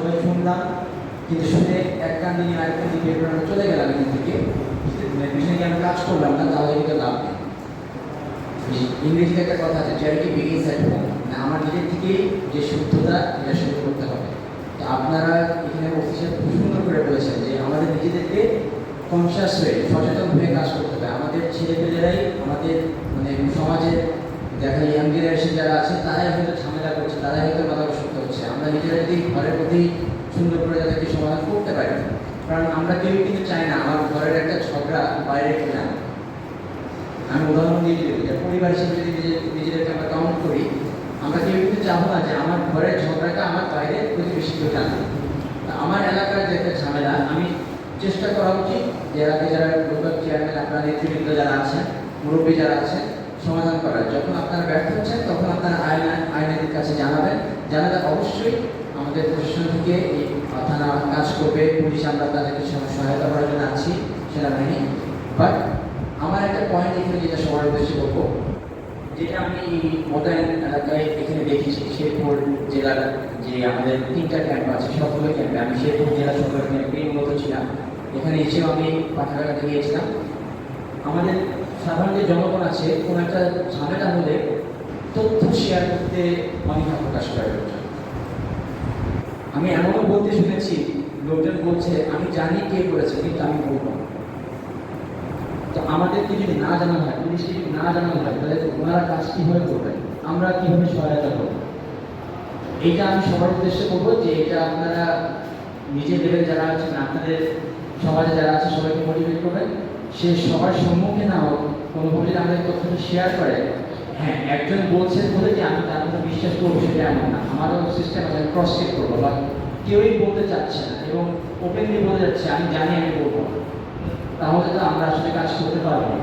সবাই শুনলাম কিন্তু শুনে এক কান দিন আরেক কান দিকে এরপর চলে গেলাম এখান থেকে। নিয়ে আমরা কাজ করলাম না, তাহলে কিন্তু লাভ নেই। ইংরেজিতে একটা কথা আছে চ্যারিটি বিগিনস অ্যাট হোম মানে আমার নিজের থেকেই যে শুদ্ধতা, এটা শুরু করতে হবে। তো আপনারা এখানে অফিসে খুব সুন্দর করে বলেছেন যে আমাদের নিজেদেরকে কনসিয়াস হয়ে, সচেতন হয়ে কাজ করতে হবে। আমাদের ছেলেপেলেরাই, আমাদের মানে সমাজের, দেখা ইয়াং জেনারেশন যারা আছে, তারাই হয়তো ঝামেলা করছে, তারাই হয়তো হচ্ছে আমরা নিজেরা যদি ঘরের প্রতি সুন্দর করে তাদেরকে সমাধান করতে পারি। কারণ আমরা কেউ কিন্তু চাই না, আমার ঘরের একটা ঝগড়া বাইরে কিনা। আমি উদাহরণ দিয়ে দিই পরিবার হিসেবে যদি নিজে- নিজেদেরকে আমরা কাউন্ট করি, আমরা কেউ কিন্তু চাবো না যে আমার ঘরের ঝগড়াটা আমার বাইরে প্রতিবেশী কেউ জানে আমার এলাকার যে একটা ঝামেলা, আমি চেষ্টা করা উচিত যে এলাকায় যারা লোকাল চেয়ারম্যান আপনার নেতৃবৃন্দ যারা আছেন, মুরব্বী যারা আছেন, সমাধান করার। যখন আপনারা ব্যর্থ হচ্ছেন, তখন আপনারা আইন আইনের কাছে জানাবেন। জানালে অবশ্যই আমাদের প্রশাসন থেকে এই থানা কাজ করবে, পুলিশ আমরা তাদেরকে সহায়তা করার জন্য আছি, সেনাবাহিনী। বাট আমার একটা পয়েন্ট এখানে যেটা সবার উদ্দেশ্যে বলব, যেটা আমি মোতায়েন এলাকায় এখানে দেখেছি, শেরপুর জেলার যে আমাদের তিনটা ক্যাম্প আছে, সবগুলো ক্যাম্পে আমি শেরপুর জেলা সরকার ক্যাম্পে মূলত ছিলাম। এখানে এসেও আমি পাঠাগাড়াতে গিয়েছিলাম আমাদের সাধারণ যে জনগণ আছে, কোনো একটা ঝামেলা হলে তথ্য শেয়ার করতে অনীহা প্রকাশ করে। আমি এমনও বলতে শুনেছি, লোকজন বলছে, আমি জানি কে করেছে, কিন্তু আমি বলব তো আমাদেরকে যদি না জানানো হয় পুলিশকে যদি না জানানো হয়, তাহলে ওনারা কাজ কীভাবে করবেন? আমরা কীভাবে সহায়তা করব? এইটা আমি সবার উদ্দেশ্যে বলব যে এটা আপনারা লেভেল যারা আছেন, আপনাদের সমাজে যারা আছে, সবাইকে মোটিভেট করবেন। সে সবার সম্মুখে না হোক কোনোভাবে যদি আমাদের তথ্যটা শেয়ার করে। হ্যাঁ একজন বলছেন বলে বিশ্বাস করব সেটা এমন না আমারও সিস্টেম আছে ক্রস চেক করব বা কেউই বলতে চাচ্ছে না এবং ওপেনলি বলে যাচ্ছে, আমি জানি আমি বলব। তাহলে তো আমরা আসলে কাজ করতে পারব না